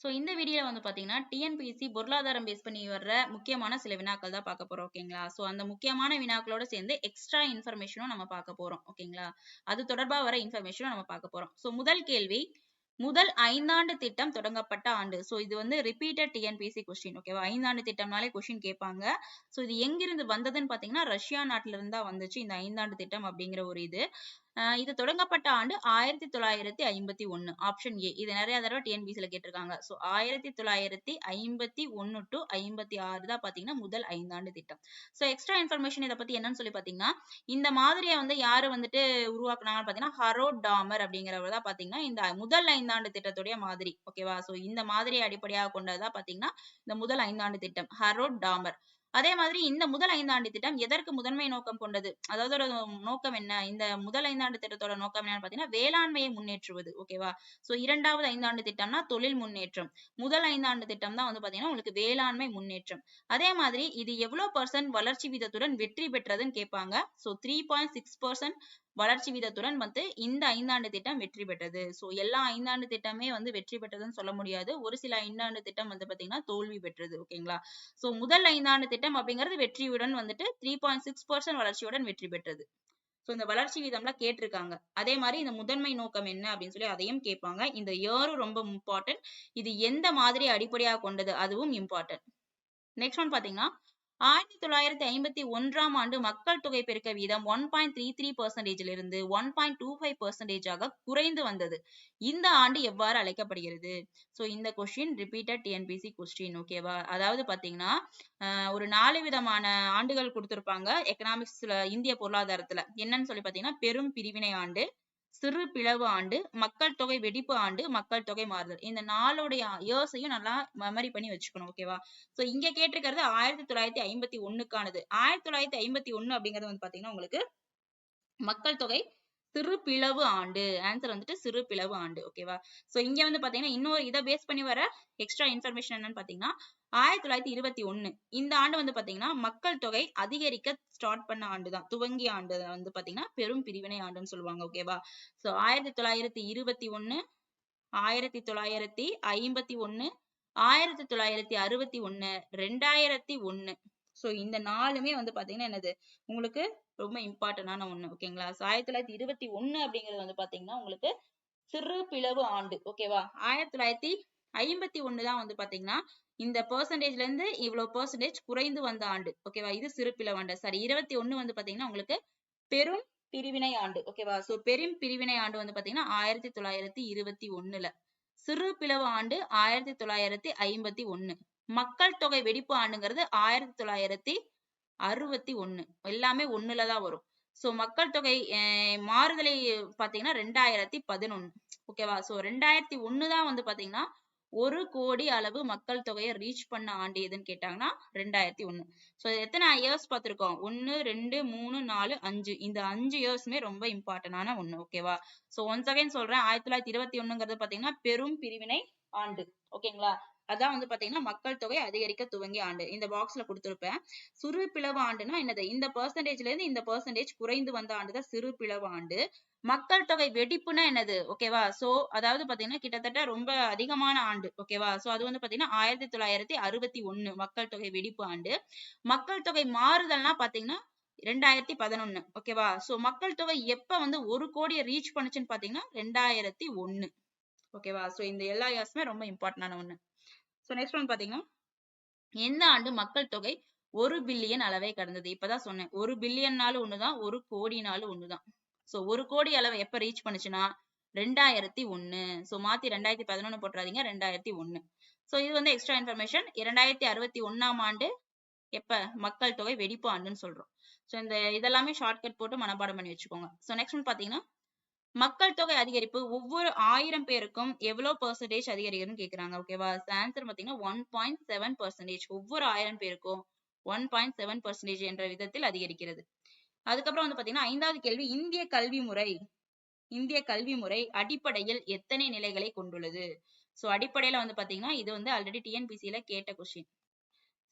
So இந்த வீடியோல வந்து பாத்தீங்கன்னா டிஎன்பிஎஸ்சி பொருளாதாரம் பேஸ் பண்ணி வர்ற முக்கியமான சில வினாக்கள் தான் பார்க்க போறோம் ஓகேங்களா? ஸோ அந்த முக்கியமான வினாக்களோட சேர்ந்து எக்ஸ்ட்ரா இன்ஃபர்மேஷனும் நம்ம பார்க்க போறோம் ஓகேங்களா? அது தொடர்பா வர இன்ஃபர்மேஷனும் நம்ம பார்க்க போறோம். ஸோ முதல் கேள்வி முதல் ஐந்தாண்டு திட்டம் தொடங்கப்பட்ட ஆண்டு. ஸோ இது வந்து ரிப்பீட்டட் டிஎன்பிஎஸ்சி கொஸ்டின் ஓகேவா ஐந்தாண்டு திட்டம்னாலே கொஸ்டின் கேட்பாங்க. ஸோ இது எங்கிருந்து வந்ததுன்னு பாத்தீங்கன்னா ரஷ்யா நாட்டில இருந்து தான் வந்துச்சு இந்த ஐந்தாண்டு திட்டம் அப்படிங்கிற ஒரு இது. இது தொடங்கப்பட்ட ஆண்டு ஆயிரத்தி தொள்ளாயிரத்தி ஐம்பத்தி ஒன்னு. ஆப்ஷன் ஏ இது நிறைய தடவை டிஎன்பிசில கேட்டிருக்காங்க. சோ ஆயிரத்தி தொள்ளாயிரத்தி ஐம்பத்தி ஒன்னு டு ஐம்பத்தி ஆறு தான் பாத்தீங்கன்னா முதல் ஐந்தாண்டு திட்டம். சோ எக்ஸ்ட்ரா இன்ஃபர்மேஷன் இதை பத்தி என்னன்னு சொல்லி பாத்தீங்கன்னா இந்த மாதிரியை வந்து யாரு வந்துட்டு உருவாக்குனாங்கன்னு பாத்தீங்கன்னா ஹரோட் டாமர் அப்படிங்கிறவர் தான் பாத்தீங்கன்னா இந்த முதல் ஐந்தாண்டு திட்டத்துடைய மாதிரி. ஓகேவா சோ இந்த மாதிரியை அடிப்படையாக கொண்டதா பாத்தீங்கன்னா இந்த முதல் ஐந்தாண்டு திட்டம். ஹரோட் டாமர் அதே மாதிரி இந்த முதல் ஐந்தாண்டு திட்டம் எதற்கு முதன்மை நோக்கம் கொண்டது? அதாவது ஒரு நோக்கம் என்ன? இந்த முதல் ஐந்தாண்டு திட்டத்தோட நோக்கம் என்னன்னு பாத்தீங்கன்னா வேளாண்மையை முன்னேற்றுவது. ஓகேவா சோ இரண்டாவது ஐந்தாண்டு திட்டம்னா தொழில் முன்னேற்றம். முதல் ஐந்தாண்டு திட்டம் தான் வந்து பாத்தீங்கன்னா உங்களுக்கு வேளாண்மை முன்னேற்றம். அதே மாதிரி இது எவ்வளவு பர்சன்ட் வளர்ச்சி வீதத்துடன் வெற்றி பெற்றதுன்னு கேட்பாங்க. So three point six percent வளர்ச்சி வீதத்துடன் வந்து இந்த ஐந்தாண்டு திட்டம் வெற்றி பெற்றது. ஸோ எல்லா ஐந்தாண்டு திட்டமே வந்து வெற்றி பெற்றதுன்னு சொல்ல முடியாது. ஒரு சில ஐந்தாண்டு திட்டம் வந்து பாத்தீங்கன்னா தோல்வி பெற்றது ஓகேங்களா ஸோ முதல் ஐந்தாண்டு திட்டம் அப்படிங்கிறது வெற்றியுடன் வந்துட்டு த்ரீ பாயிண்ட் சிக்ஸ் பர்சன்ட் வளர்ச்சியுடன் வெற்றி பெற்றது. ஸோ இந்த வளர்ச்சி வீதம்லாம் கேட்டிருக்காங்க. அதே மாதிரி இந்த முதன்மை நோக்கம் என்ன அப்படின்னு சொல்லி அதையும் கேட்பாங்க. இந்த இயரும் ரொம்ப இம்பார்ட்டன்ட் இது எந்த மாதிரி அடிப்படையாக கொண்டது அதுவும் இம்பார்ட்டன்ட் நெக்ஸ்ட் ஒன் பாத்தீங்கன்னா ஆயிரத்தி தொள்ளாயிரத்தி ஐம்பத்தி ஒன்றாம் ஆண்டு மக்கள் தொகை பெருக்க வீதம் ஒன் பாயிண்ட் த்ரீ த்ரீ பர்சன்டேஜில் இருந்து ஒன் பாயிண்ட் டூ ஃபைவ் பர்சன்டேஜாக குறைந்து வந்தது. இந்த ஆண்டு எவ்வாறு அழைக்கப்படுகிறது? ஸோ இந்த கொஸ்டின் ரிப்பீட்டட் டிஎன்பிசி கொஸ்டின் ஓகேவா அதாவது பார்த்தீங்கன்னா ஒரு நாலு விதமான ஆண்டுகள் கொடுத்துருப்பாங்க. எக்கனாமிக்ஸ்ல இந்திய பொருளாதாரத்துல. என்னன்னு சொல்லி பார்த்தீங்கன்னா பெரும் பிரிவினை ஆண்டு. சிறு பிளவு ஆண்டு மக்கள் தொகை வெடிப்பு ஆண்டு மக்கள் தொகை மாறுதல். இந்த நாளுடைய இயர்ஸையும் நல்லா மெமரி பண்ணி வச்சுக்கணும் ஓகேவா சோ இங்க கேட்டிருக்கிறது ஆயிரத்தி தொள்ளாயிரத்தி ஐம்பத்தி ஒண்ணுக்கானது. ஆயிரத்தி தொள்ளாயிரத்தி ஐம்பத்தி ஒண்ணு அப்படிங்கிறது வந்து பாத்தீங்கன்னா உங்களுக்கு மக்கள் தொகை சிறு பிளவு ஆண்டு. ஆன்சர் வந்துட்டு சிறு பிளவு ஆண்டு ஓகேவா சோ இங்க வந்து பாத்தீங்கன்னா இன்னொரு இதை பேஸ் பண்ணி வர எக்ஸ்ட்ரா இன்ஃபர்மேஷன் என்னன்னு பாத்தீங்கன்னா ஆயிரத்தி தொள்ளாயிரத்தி இருபத்தி ஒண்ணு இந்த ஆண்டு வந்து பாத்தீங்கன்னா மக்கள் தொகை அதிகரிக்க ஸ்டார்ட் பண்ண ஆண்டு தான் துவங்கிய ஆண்டு வந்து பாத்தீங்கன்னா பெரும் பிரிவினை ஆண்டுன்னு சொல்லுவாங்க. ஓகேவா சோ ஆயிரத்தி தொள்ளாயிரத்தி இருபத்தி ஒண்ணு ஆயிரத்தி தொள்ளாயிரத்தி ஐம்பத்தி ஒண்ணு ஆயிரத்தி தொள்ளாயிரத்தி அறுபத்தி ஒண்ணு ரெண்டாயிரத்தி ஒண்ணு சோ இந்த நாலுமே வந்து பாத்தீங்கன்னா என்னது? உங்களுக்கு ரொம்ப இம்பார்ட்டன்டான ஒண்ணு ஓகேங்களா ஆயிரத்தி தொள்ளாயிரத்தி இருபத்தி ஒண்ணு அப்படிங்கிறது வந்து பாத்தீங்கன்னா உங்களுக்கு சிறு பிளவு ஆண்டு ஓகேவா ஆயிரத்தி தொள்ளாயிரத்தி ஐம்பத்தி ஒண்ணு தான் வந்து பாத்தீங்கன்னா இந்த பெர்சன்டேஜ்ல இருந்து இவ்வளவு பெர்சன்டேஜ் குறைந்து வந்த ஆண்டு ஓகேவா இது சிறு பிளவு ஆண்டு. சாரி இருபத்தி ஒண்ணு வந்து பாத்தீங்கன்னா உங்களுக்கு பெரும் பிரிவினை ஆண்டு ஓகேவா சோ பெரும் பிரிவினை ஆண்டு வந்து பாத்தீங்கன்னா ஆயிரத்தி தொள்ளாயிரத்தி இருபத்தி ஒண்ணுல. சிறு பிளவு ஆண்டு ஆயிரத்தி தொள்ளாயிரத்தி ஐம்பத்தி ஒண்ணு. மக்கள் தொகை வெடிப்பு ஆண்டுங்கிறது ஆயிரத்தி தொள்ளாயிரத்தி அறுபத்தி ஒண்ணு. எல்லாமே ஒண்ணுலதான் வரும். சோ மக்கள் தொகை மாறுதலை பாத்தீங்கன்னா ரெண்டாயிரத்தி பதினொன்னு. ஓகேவா சோ ரெண்டாயிரத்தி ஒண்ணுதான் வந்து பாத்தீங்கன்னா ஒரு கோடி அளவு மக்கள் தொகையை ரீச் பண்ண ஆண்டு எதுன்னு கேட்டாங்கன்னா ரெண்டாயிரத்தி ஒண்ணு. சோ எத்தனை இயர்ஸ் பார்த்திருக்கோம்? ஒன்னு ரெண்டு மூணு நாலு அஞ்சு. இந்த அஞ்சு இயர்ஸ்மே ரொம்ப இம்பார்ட்டன்டான ஒண்ணு. ஓகேவா சோ ஒன்ஸ் அகைன் சொல்றேன். ஆயிரத்தி தொள்ளாயிரத்தி இருபத்தி ஒண்ணுங்கிறது பாத்தீங்கன்னா பெரும் பிரிவினை ஆண்டு. ஓகேங்களா அதான் வந்து பாத்தீங்கன்னா மக்கள் தொகை அதிகரிக்க துவங்கிய ஆண்டு. இந்த பாக்ஸ்ல கொடுத்திருப்பேன். சிறு பிளவு ஆண்டுனா என்னது? இந்த பர்சன்டேஜ்ல இருந்து இந்த பர்சன்டேஜ் குறைந்து வந்த ஆண்டு தான் சிறு பிளவு ஆண்டு. மக்கள் தொகை வெடிப்புனா என்னது? ஓகேவா சோ அதாவது பாத்தீங்கன்னா கிட்டத்தட்ட ரொம்ப அதிகமான ஆண்டு. ஓகேவா சோ அது வந்து பாத்தீங்கன்னா ஆயிரத்தி தொள்ளாயிரத்தி அறுபத்தி ஒண்ணு மக்கள் தொகை வெடிப்பு ஆண்டு. மக்கள் தொகை மாறுதல்னா பாத்தீங்கன்னா ரெண்டாயிரத்தி பதினொன்னு. ஓகேவா சோ மக்கள் தொகை எப்ப வந்து ஒரு கோடியை ரீச் பண்ணுச்சுன்னு பாத்தீங்கன்னா ரெண்டாயிரத்தி ஒண்ணு. ஓகேவா சோ இந்த எல்லா இயர்ஸுமே ரொம்ப இம்பார்ட்டன்டான ஒண்ணு. ஸோ நெக்ஸ்ட் ஒன் பார்த்தீங்கன்னா எந்த ஆண்டு மக்கள் தொகை ஒரு பில்லியன் அளவை கடந்தது? இப்பதான் சொன்னேன். ஒரு பில்லியன்னாலும் ஒண்ணுதான் ஒரு கோடினாலும் ஒண்ணுதான். சோ ஒரு கோடி அளவை எப்ப ரீச் பண்ணுச்சுன்னா ரெண்டாயிரத்தி ஒண்ணு சோ மாத்தி ரெண்டாயிரத்தி பதினொன்னு போட்டுறாதீங்க ரெண்டாயிரத்தி ஒண்ணு சோ இது வந்து எக்ஸ்ட்ரா இன்ஃபர்மேஷன் இரண்டாயிரத்தி அறுபத்தி ஒண்ணாம் ஆண்டு எப்ப மக்கள் தொகை வெடிப்பு ஆண்டுன்னு சொல்றோம். சோ இந்த இதெல்லாமே ஷார்ட்கட் போட்டு மனப்பாடம் பண்ணி வச்சுக்கோங்க. சோ நெக்ஸ்ட் ஒன் பாத்தீங்கன்னா மக்கள் தொகை அதிகரிப்பு ஒவ்வொரு ஆயிரம் பேருக்கும் எவ்வளவு பெர்சன்டேஜ் அதிகரிக்குதுன்னு கேக்குறாங்க ஓகேவா ஆன்சர் பாத்தீங்கன்னா ஒன் பாயிண்ட் செவன் பெர்சன்டேஜ் ஒவ்வொரு ஆயிரம் பேருக்கும் ஒன் பாயிண்ட் செவன் பெர்சன்டேஜ் என்ற விதத்தில் அதிகரிக்கிறது. அதுக்கப்புறம் வந்து பாத்தீங்கன்னா ஐந்தாவது கேள்வி இந்திய கல்வி முறை இந்திய கல்வி முறை அடிப்படையில் எத்தனை நிலைகளை கொண்டுள்ளது? சோ அடிப்படையில வந்து பாத்தீங்கன்னா இது வந்து ஆல்ரெடி டிஎன்பிசில கேட்ட கொஸ்டின்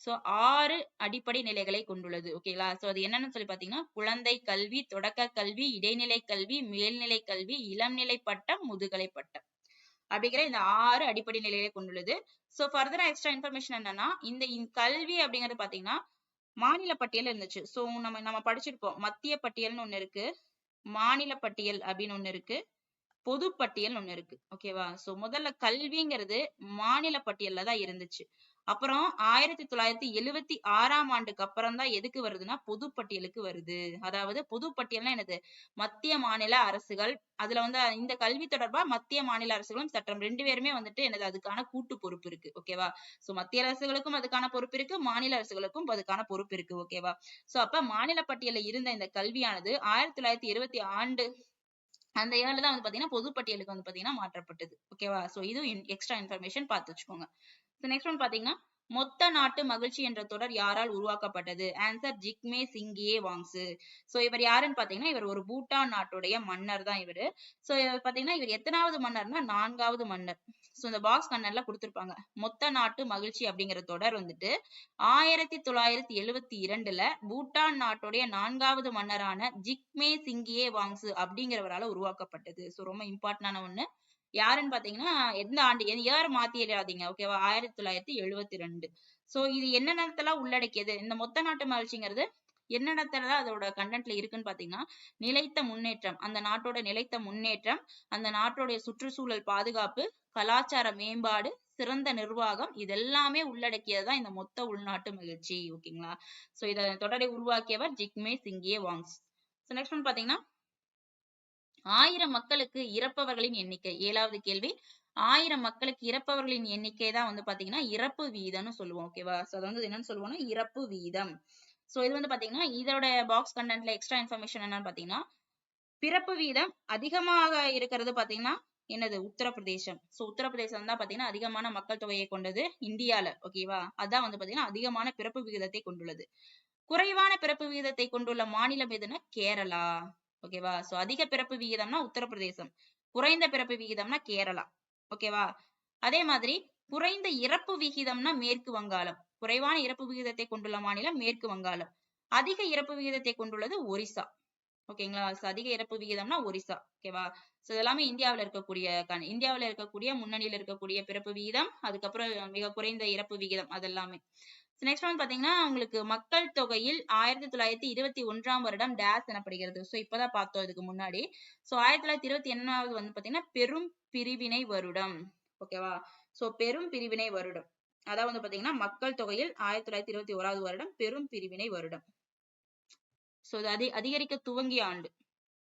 சோ ஆறு அடிப்படை நிலைகளை கொண்டுள்ளது. ஓகேங்களா சோ அது என்னன்னு சொல்லி பாத்தீங்கன்னா குழந்தை கல்வி தொடக்க கல்வி இடைநிலை கல்வி மேல்நிலை கல்வி இளம்நிலை பட்டம் முதுகலை பட்டம். அப்படிங்கிற இந்த ஆறு அடிப்படை நிலைகளை கொண்டுள்ளது. சோ ஃபர்தரா எக்ஸ்ட்ரா இன்ஃபர்மேஷன் என்னன்னா இந்த கல்வி அப்படிங்கிறது பாத்தீங்கன்னா மாநில பட்டியல் இருந்துச்சு. சோ நம்ம நம்ம படிச்சிருப்போம். மத்திய பட்டியல்னு ஒண்ணு இருக்கு மாநில பட்டியல் அப்படின்னு ஒண்ணு இருக்கு பொது பட்டியல் ஒண்ணு இருக்கு. ஓகேவா சோ முதல்ல கல்விங்கிறது மாநில பட்டியல்ல தான் இருந்துச்சு. அப்புறம் ஆயிரத்தி தொள்ளாயிரத்தி எழுவத்தி ஆறாம் ஆண்டுக்கு அப்புறம் தான் எதுக்கு வருதுன்னா பொதுப்பட்டியலுக்கு வருது. அதாவது பொதுப்பட்டியல்னா என்னது? மத்திய மாநில அரசுகள். அதுல வந்து இந்த கல்வி தொடர்பா மத்திய மாநில அரசுகளும் சட்டம் ரெண்டு பேருமே வந்துட்டு என்னது அதுக்கான கூட்டு பொறுப்பு இருக்கு. ஓகேவா சோ மத்திய அரசுகளுக்கும் அதுக்கான பொறுப்பு இருக்கு மாநில அரசுகளுக்கும் அதுக்கான பொறுப்பு இருக்கு. ஓகேவா சோ அப்ப மாநில பட்டியல இருந்த இந்த கல்வியானது ஆயிரத்தி தொள்ளாயிரத்தி இருபத்தி ஆண்டு அந்த இயர்ல தான் வந்து பாத்தீங்கன்னா பொது பட்டியலுக்கு வந்து பாத்தீங்கன்னா மாற்றப்பட்டது. ஓகேவா சோ இது எக்ஸ்ட்ரா இன்ஃபர்மேஷன் பார்த்து வச்சுக்கோங்க. நெக்ஸ்ட் ஒன் பாத்தீங்கன்னா மொத்த நாட்டு மகிழ்ச்சி என்ற தொடர் யாரால் உருவாக்கப்பட்டது? ஆன்சர் ஜிக்மே சிங்கியே வாங்ஸு. சோ இவர் யாருன்னு பாத்தீங்கன்னா இவர் ஒரு பூட்டான் நாட்டுடைய மன்னர் தான் இவரு. சோ இவர் பாத்தீங்கன்னா இவர் எத்தனாவது மன்னர்னா நான்காவது மன்னர். சோ இந்த பாக்ஸ் கண்ணர்ல கொடுத்திருப்பாங்க. மொத்த நாட்டு மகிழ்ச்சி அப்படிங்கிற தொடர் வந்துட்டு ஆயிரத்தி தொள்ளாயிரத்தி எழுவத்தி இரண்டுல பூட்டான் நாட்டுடைய நான்காவது மன்னரான ஜிக்மே சிங்கியே வாங்ஸு அப்படிங்கிறவரால உருவாக்கப்பட்டது. சோ ரொம்ப இம்பார்ட்டன்டான ஒண்ணு. யாருன்னு பாத்தீங்கன்னா எந்த ஆண்டு யாரும் மாத்தி எழுதாதீங்க ஓகேவா ஆயிரத்தி தொள்ளாயிரத்தி எழுவத்தி ரெண்டு சோ இது என்னென்னத்தெல்லாம் உள்ளடக்கியது? இந்த மொத்த நாட்டு மகிழ்ச்சிங்கிறது என்னென்னத்தெல்லாம் அதோட கண்டென்ட்ல இருக்குன்னு பாத்தீங்கன்னா நிலைத்த முன்னேற்றம். அந்த நாட்டோட நிலைத்த முன்னேற்றம் அந்த நாட்டோடைய சுற்றுச்சூழல் பாதுகாப்பு கலாச்சார மேம்பாடு சிறந்த நிர்வாகம் இதெல்லாமே உள்ளடக்கியதுதான் இந்த மொத்த உள்நாட்டு மகிழ்ச்சி ஓகேங்களா சோ இத தொடரை உருவாக்கியவர் ஜிக்மே சிங்கியே வாங்ஸ் நெக்ஸ்ட் ஒன் பாத்தீங்கன்னா ஆயிரம் மக்களுக்கு இறப்பவர்களின் எண்ணிக்கை. ஏழாவது கேள்வி. ஆயிரம் மக்களுக்கு இறப்பவர்களின் எண்ணிக்கை தான் வந்து பாத்தீங்கன்னா இறப்பு வீதம்னு சொல்லுவோம் ஓகேவா சோ அது வந்து என்னன்னு சொல்லுவோம்னா இறப்பு வீதம். சோ இது வந்து பாத்தீங்கன்னா இதோட பாக்ஸ் கண்டென்ட்ல எக்ஸ்ட்ரா இன்ஃபர்மேஷன் என்னன்னு பாத்தீங்கன்னா பிறப்பு வீதம் அதிகமாக இருக்கிறது பாத்தீங்கன்னா என்னது? உத்தரப்பிரதேசம். சோ உத்தரப்பிரதேசம் தான் பாத்தீங்கன்னா அதிகமான மக்கள் தொகையை கொண்டது இந்தியால ஓகேவா அதான் வந்து பாத்தீங்கன்னா அதிகமான பிறப்பு விகிதத்தை கொண்டுள்ளது. குறைவான பிறப்பு விகிதத்தை கொண்டுள்ள மாநிலம் எதுனா கேரளா. ஓகேவா சோ அதிக பிறப்பு விகிதம்னா உத்தரப்பிரதேசம். குறைந்த பிறப்பு விகிதம்னா கேரளா. ஓகேவா அதே மாதிரி குறைந்த இறப்பு விகிதம்னா மேற்கு வங்காளம். குறைவான இறப்பு விகிதத்தை கொண்டுள்ள மாநிலம் மேற்கு வங்காளம். அதிக இறப்பு விகிதத்தை கொண்டுள்ளது ஒரிசா. ஓகேங்களா அதிக இறப்பு விகிதம்னா ஒரிசா. ஓகேவா சோ இதெல்லாமே இந்தியாவுல இருக்கக்கூடிய கண- இந்தியாவுல இருக்கக்கூடிய முன்னணியில இருக்கக்கூடிய பிறப்பு விகிதம் அதுக்கப்புறம் மிக குறைந்த இறப்பு விகிதம் அதெல்லாமே. நெக்ஸ்ட் வந்து பாத்தீங்கன்னா உங்களுக்கு மக்கள் தொகையில் ஆயிரத்தி தொள்ளாயிரத்தி இருபத்தி ஒன்றாம் வருடம் டேஸ் எனப்படுகிறது. சோ இப்பதான் பார்த்தோம் இதுக்கு முன்னாடி. சோ ஆயிரத்தி தொள்ளாயிரத்தி இருபத்தி எண்ணாவது வந்து பாத்தீங்கன்னா பெரும் பிரிவினை வருடம். ஓகேவா சோ பெரும் பிரிவினை வருடம். அதாவது வந்து பாத்தீங்கன்னா மக்கள் தொகையில் ஆயிரத்தி தொள்ளாயிரத்தி இருபத்தி ஓராவது வருடம் பெரும் பிரிவினை வருடம். சோ இது அதி அதிகரிக்க துவங்கிய ஆண்டு.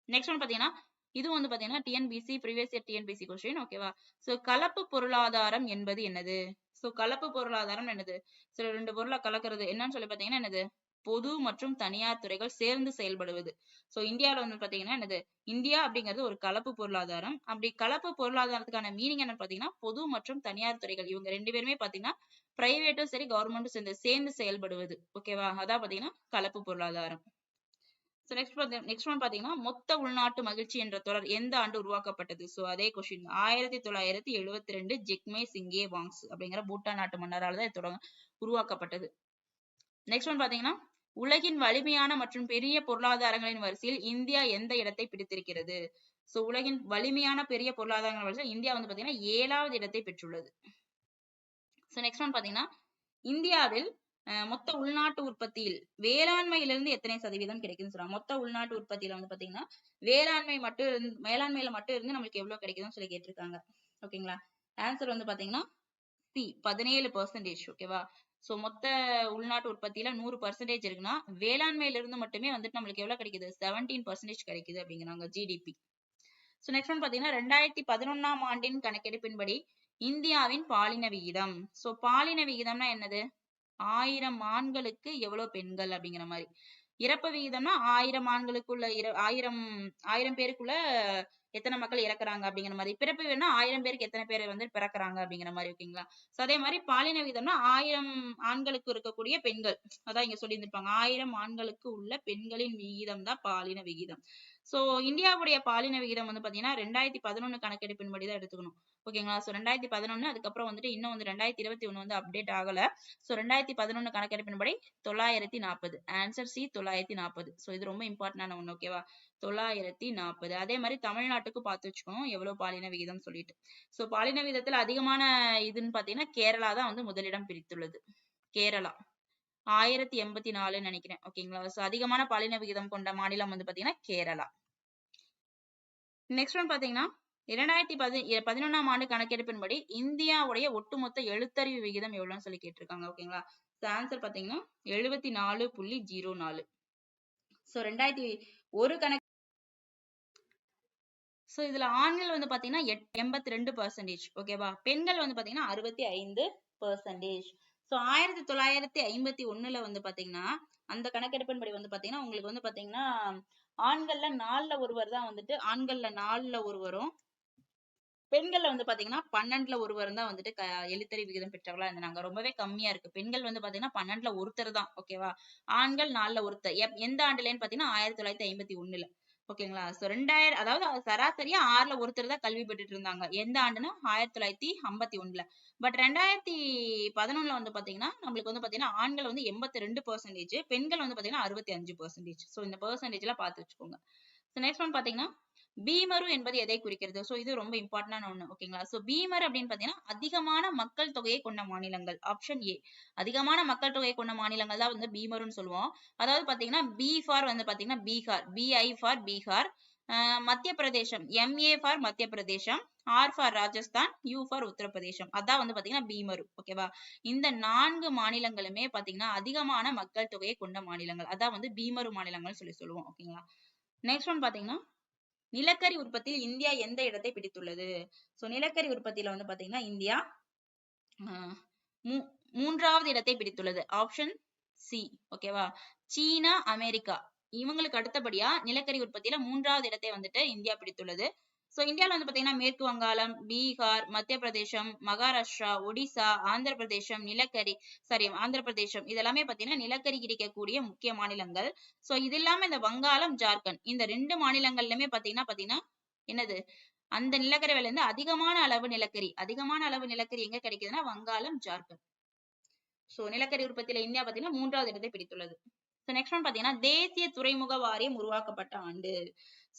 நெக்ஸ்ட் ஒன் பாத்தீங்கன்னா இது வந்து பாத்தீங்கன்னா TNPSC previous year TNPSC question ஓகேவா சோ கலப்பு பொருளாதாரம் என்பது என்னது? சோ கலப்பு பொருளாதாரம் என்னது? சில ரெண்டு பொருளை கலக்கிறது. என்னன்னு சொல்லி பாத்தீங்கன்னா என்னது? பொது மற்றும் தனியார் துறைகள் சேர்ந்து செயல்படுவது. சோ இந்தியாவில வந்து பாத்தீங்கன்னா என்னது? இந்தியா அப்படிங்கிறது ஒரு கலப்பு பொருளாதாரம். அப்படி கலப்பு பொருளாதாரத்துக்கான மீனிங் என்னன்னு பாத்தீங்கன்னா பொது மற்றும் தனியார் துறைகள். இவங்க ரெண்டு பேருமே பாத்தீங்கன்னா பிரைவேட்டும் சரி கவர்மெண்ட்டும் சேர்ந்து சேர்ந்து செயல்படுவது. ஓகேவா அதான் பாத்தீங்கன்னா கலப்பு பொருளாதாரம். ஸோ நெக்ஸ்ட் நெக்ஸ்ட் ஒன் பாத்தீங்கன்னா மொத்த உள்நாட்டு மகிழ்ச்சி என்ற தொடர் எந்த ஆண்டு உருவாக்கப்பட்டது? ஸோ அதே கொஸ்டின் ஆயிரத்தி தொள்ளாயிரத்தி எழுபத்தி ரெண்டு ஜிக்மே சிங்கே வாங்ஸ் அப்படிங்கிற பூட்டான் நாட்டு மன்னரால் தான் இது தொடங்க உருவாக்கப்பட்டது. நெக்ஸ்ட் ஒன் பாத்தீங்கன்னா உலகின் வலிமையான மற்றும் பெரிய பொருளாதாரங்களின் வரிசையில் இந்தியா எந்த இடத்தை பிடித்திருக்கிறது? ஸோ உலகின் வலிமையான பெரிய பொருளாதாரங்கள் வரிசையில் இந்தியா வந்து பாத்தீங்கன்னா ஏழாவது இடத்தை பெற்றுள்ளது. ஸோ நெக்ஸ்ட் ஒன் பாத்தீங்கன்னா இந்தியாவில் மொத்த உள்நாட்டு உற்பத்தியில் வேளாண்மையிலிருந்து எத்தனை சதவீதம் கிடைக்குதுன்னு சொல்றாங்க. மொத்த உள்நாட்டு உற்பத்தியில வந்து பாத்தீங்கன்னா வேளாண்மை மட்டும் இருந்து வேளாண்மையில மட்டும் இருந்து நம்மளுக்கு எவ்வளவு கிடைக்குதுன்னு சொல்லி கேட்டிருக்காங்க. ஓகேங்களா ஆன்சர் வந்து பாத்தீங்கன்னா சி பதினேழு பர்சன்டேஜ் ஓகேவா சோ மொத்த உள்நாட்டு உற்பத்தியில நூறு பர்சன்டேஜ் இருக்குன்னா வேளாண்மையில இருந்து மட்டுமே வந்துட்டு நம்மளுக்கு எவ்வளவு கிடைக்குது? செவன்டீன் பர்சன்டேஜ் கிடைக்குது அப்படிங்கிறாங்க ஜிடிபி சோ நெக்ஸ்ட் ஒன் பாத்தீங்கன்னா ரெண்டாயிரத்தி பதினொன்னாம் ஆண்டின் கணக்கெடுப்பின்படி இந்தியாவின் பாலின விகிதம். சோ பாலின விகிதம்னா என்னது? ஆயிரம் ஆண்களுக்கு எவ்வளவு பெண்கள் அப்படிங்கிற மாதிரி. இறப்பு விகிதம்னா ஆயிரம் ஆண்களுக்குள்ள இர ஆயிரம் ஆயிரம் பேருக்குள்ள எத்தனை மக்கள் இறக்குறாங்க அப்படிங்கிற மாதிரி. பிறப்பு வேணா ஆயிரம் பேருக்கு எத்தனை பேர் வந்து பிறக்குறாங்க அப்படிங்கிற மாதிரி ஓகேங்களா? சோ அதே மாதிரி பாலின விகிதம்னா ஆயிரம் ஆண்களுக்கு இருக்கக்கூடிய பெண்கள். அதான் இங்க சொல்லியிருந்திருப்பாங்க. ஆயிரம் ஆண்களுக்கு உள்ள பெண்களின் விகிதம் தான் பாலின விகிதம். சோ இந்தியாவுடைய பாலின விகிதம் வந்து பாத்தீங்கன்னா ரெண்டாயிரத்தி பதினொன்னு கணக்கெடுப்பின்படி தான் எடுத்துக்கணும். ஓகேங்களா? ஸோ ரெண்டாயிரத்தி பதினொன்னு அதுக்கப்புறம் வந்துட்டு இன்னும் வந்து ரெண்டாயிரத்தி இருபத்தி ஒண்ணு வந்து அப்டேட் ஆகல. சோ ரெண்டாயிரத்தி பதினொன்னு கணக்கெடுப்பின்படி தொள்ளாயிரத்தி நாற்பது. ஆன்சர் சி தொள்ளாயிரத்தி நாற்பது. சோ இது ரொம்ப இம்பார்ட்டன்டான ஒண்ணு ஓகேவா தொள்ளாயிரத்தி நாற்பது. அதே மாதிரி தமிழ்நாட்டுக்கு பார்த்து வச்சுக்கணும் எவ்வளவு பாலின விகிதம் சொல்லிட்டு. சோ பாலின விகிதத்துல அதிகமான இதுன்னு பாத்தீங்கன்னா கேரளா தான் வந்து முதலிடம் பிடித்துள்ளது கேரளா. ஆயிரத்தி எண்பத்தி நாலுன்னு நினைக்கிறேன். ஓகேங்களா சோ அதிகமான பாலின விகிதம் கொண்ட மாநிலம் வந்து பாத்தீங்கன்னா கேரளா. நெக்ஸ்ட் ஒன் பாத்தீங்கன்னா இரண்டாயிரத்தி பதி பதினொன்னாம் ஆண்டு கணக்கெடுப்பின்படி இந்தியாவுடைய ஒட்டுமொத்த எழுத்தறிவு விகிதம் எவ்வளவுன்னு சொல்லி கேட்டிருக்காங்க. ஓகேங்களா ஆன்சர் பாத்தீங்கன்னா எழுபத்தி நாலு புள்ளி ஜீரோ நாலு. சோ ரெண்டாயிரத்தி ஒரு கணக்கு ஸோ இதுல ஆண்கள் வந்து பாத்தீங்கன்னா எண்பத்தி ரெண்டு பர்சன்டேஜ் ஓகேவா பெண்கள் வந்து பாத்தீங்கன்னா அறுபத்தி ஐந்து பர்சன்டேஜ் ஸோ ஆயிரத்தி தொள்ளாயிரத்தி ஐம்பத்தி ஒண்ணுல வந்து பாத்தீங்கன்னா அந்த கணக்கெடுப்பின்படி வந்து பாத்தீங்கன்னா உங்களுக்கு வந்து பாத்தீங்கன்னா ஆண்கள்ல நாலுல ஒருவர் தான் வந்துட்டு ஆண்கள்ல நாலுல ஒருவரும் பெண்கள்ல வந்து பாத்தீங்கன்னா பன்னெண்டுல ஒருவர் தான் வந்துட்டு எழுத்தறி விகிதம் பெற்றவர்களா இருந்தாங்க. ரொம்பவே கம்மியா இருக்கு. பெண்கள் வந்து பாத்தீங்கன்னா பன்னெண்டுல ஒருத்தர் தான் ஓகேவா ஆண்கள் நாலுல ஒருத்தர். எந்த ஆண்டுலன்னு பாத்தீங்கன்னா ஆயிரத்தி தொள்ளாயிரத்தி ஐம்பத்தி ஒண்ணுல. ஓகேங்களா சோ ரெண்டாயிரம் அதாவது சராசரியா ஆறுல ஒருத்தர் தான் கல்வி பெற்றுட்டு இருந்தாங்க எந்த ஆண்டுன்னா? ஆயிரத்தி தொள்ளாயிரத்தி ஐம்பத்தி ஒண்ணுல. பட் ரெண்டாயிரத்தி பதினொன்னுல வந்து பாத்தீங்கன்னா நம்மளுக்கு வந்து பாத்தீங்கன்னா ஆண்கள் வந்து எண்பத்தி ரெண்டு பர்சன்டேஜ் பெண்கள் வந்து பாத்தீங்கன்னா அறுபத்தி அஞ்சு பர்சன்டேஜ் சோ இந்த பெர்சன்டேஜ் எல்லாம் பாத்து வச்சுக்கோங்க. நெக்ஸ்ட் ஒன் பாத்தீங்கன்னா பீமரு என்பது எதை குறிக்கிறது? சோ இது ரொம்ப இம்பார்ட்டன்டான ஒண்ணு ஓகேங்களா சோ பீமர் அப்படின்னு பாத்தீங்கன்னா அதிகமான மக்கள் தொகையை கொண்ட மாநிலங்கள் ஆப்ஷன் ஏ அதிகமான மக்கள் தொகையை கொண்ட மாநிலங்கள் தான் வந்து பீமருன்னு சொல்லுவோம். அதாவது பாத்தீங்கன்னா பி ஃபார் வந்து பாத்தீங்கன்னா பீகார். பிஐ ஃபார் பீகார். மத்திய பிரதேசம் MA for Madhya Pradesh R for Rajasthan. U for Uttar Pradesh. அதான் வந்து பாத்தீங்கன்னா பீமரு ஓகேவா இந்த நான்கு மாநிலங்களுமே பாத்தீங்கன்னா அதிகமான மக்கள் தொகையை கொண்ட மாநிலங்கள். அதான் வந்து பீமரு மாநிலங்கள் சொல்லி சொல்லுவோம் ஓகேங்களா நெக்ஸ்ட் ஒன் பாத்தீங்கன்னா நிலக்கரி உற்பத்தியில் இந்தியா எந்த இடத்தை பிடித்துள்ளது? சோ நிலக்கரி உற்பத்தியில வந்து பாத்தீங்கன்னா இந்தியா ஆஹ் மூ- மூன்றாவது இடத்தை பிடித்துள்ளது. ஆப்ஷன் சி ஓகேவா சீனா அமெரிக்கா. இவங்களுக்கு அடுத்தபடியா நிலக்கரி உற்பத்தியில மூன்றாவது இடத்தை வந்துட்டு இந்தியா பிடித்துள்ளது. ஸோ இந்தியாவில் வந்து பார்த்தீங்கன்னா மேற்கு வங்காளம் பீகார் மத்திய பிரதேசம் மகாராஷ்டிரா ஒடிசா ஆந்திர பிரதேசம் நிலக்கரி சாரி ஆந்திர பிரதேசம். இதெல்லாமே பார்த்தீங்கன்னா நிலக்கரி கிடைக்கக்கூடிய முக்கிய மாநிலங்கள். ஸோ இது இல்லாம இந்த வங்காளம் ஜார்க்கண்ட் இந்த ரெண்டு மாநிலங்கள்லயுமே பார்த்தீங்கன்னா பார்த்தீங்கன்னா என்னது? அந்த நிலக்கரி வேலை இருந்து அதிகமான அளவு நிலக்கரி அதிகமான அளவு நிலக்கரி எங்க கிடைக்குதுன்னா வங்காளம் ஜார்க்கண்ட். சோ நிலக்கரி உற்பத்தியில இந்தியா பாத்தீங்கன்னா மூன்றாவது இடத்தை பிடித்துள்ளது. நெக்ஸ்ட் ஒன் பாத்தீங்கன்னா தேசிய துறைமுக வாரியம் உருவாக்கப்பட்ட ஆண்டு.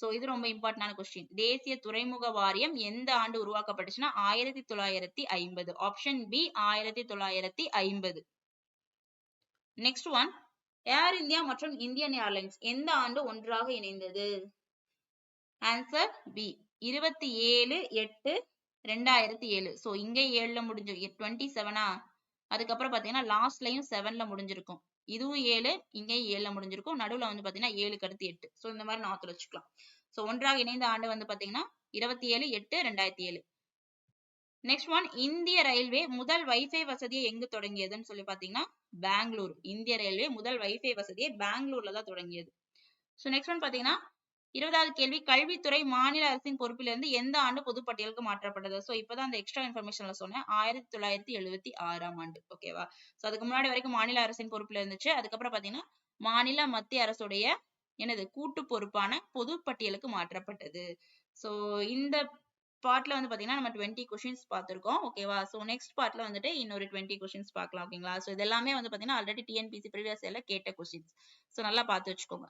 சோ இது ரொம்ப இம்பார்ட்டன்டான கொஸ்டின் தேசிய துறைமுக வாரியம் எந்த ஆண்டு உருவாக்கப்பட்டுச்சுன்னா ஆயிரத்தி தொள்ளாயிரத்தி ஐம்பது. ஆப்ஷன் பி ஆயிரத்தி தொள்ளாயிரத்தி ஐம்பது. நெக்ஸ்ட் ஒன் ஏர் இந்தியா மற்றும் இந்தியன் ஏர்லைன்ஸ் எந்த ஆண்டு ஒன்றாக இணைந்தது? ஆன்சர் பி இருபத்தி ஏழு எட்டு ரெண்டாயிரத்தி ஏழு. சோ இங்கே ஏழுல முடிஞ்சு டுவெண்ட்டி செவனா அதுக்கப்புறம் பாத்தீங்கன்னா லாஸ்ட்லயும் செவன்ல முடிஞ்சிருக்கும். இதுவும் ஏழு இங்கேயும் ஏழுல முடிஞ்சிருக்கும். நடுவுல வந்து பாத்தீங்கன்னா ஏழுக்கு அடுத்து எட்டு. சோ இந்த மாதிரி நாத்துல வச்சுக்கலாம். சோ ஒன்றாக இணைந்த ஆண்டு வந்து பாத்தீங்கன்னா இருபத்தி ஏழு எட்டு ரெண்டாயிரத்தி ஏழு நெக்ஸ்ட் ஒன் இந்திய ரயில்வே முதல் வைஃபை வசதியை எங்கு தொடங்கியதுன்னு சொல்லி பாத்தீங்கன்னா பெங்களூர். இந்திய ரயில்வே முதல் வைஃபை வசதியை பெங்களூர்ல தான் தொடங்கியது. ஸோ நெக்ஸ்ட் ஒன் பாத்தீங்கன்னா இருபதாவது கேள்வி கல்வித்துறை மாநில அரசின் பொறுப்பிலிருந்து எந்த ஆண்டு பொதுப்பட்டியலுக்கு மாற்றப்பட்டது? சோ இப்பதான் அந்த எக்ஸ்ட்ரா இன்ஃபர்மேஷன்ல சொன்னேன். ஆயிரத்தி தொள்ளாயிரத்தி எழுபத்தி ஆறாம் ஆண்டு. ஓகேவா சோ அதுக்கு முன்னாடி வரைக்கும் மாநில அரசின் பொறுப்புல இருந்துச்சு. அதுக்கப்புறம் பாத்தீங்கன்னா மாநில மத்திய அரசுடைய என்னது கூட்டு பொறுப்பான பொதுப்பட்டியலுக்கு மாற்றப்பட்டது. சோ இந்த பார்ட்ல வந்து பாத்தீங்கன்னா நம்ம டுவெண்ட்டி கொஸ்டின்ஸ் பார்த்திருக்கோம். ஓகேவா சோ நெக்ஸ்ட் பார்ட்ல வந்துட்டு இன்னொரு டுவெண்ட்டி கொஸ்டின்ஸ் பார்க்கலாம். ஓகேங்களா சோ இதெல்லாமே வந்து பாத்தீங்கன்னா ஆல்ரெடி டிஎன்பிசி ப்ரீவியஸ் இயர்ல கேட்ட கொஸ்டின்ஸ் சோ நல்லா பார்த்து வச்சுக்கோங்க.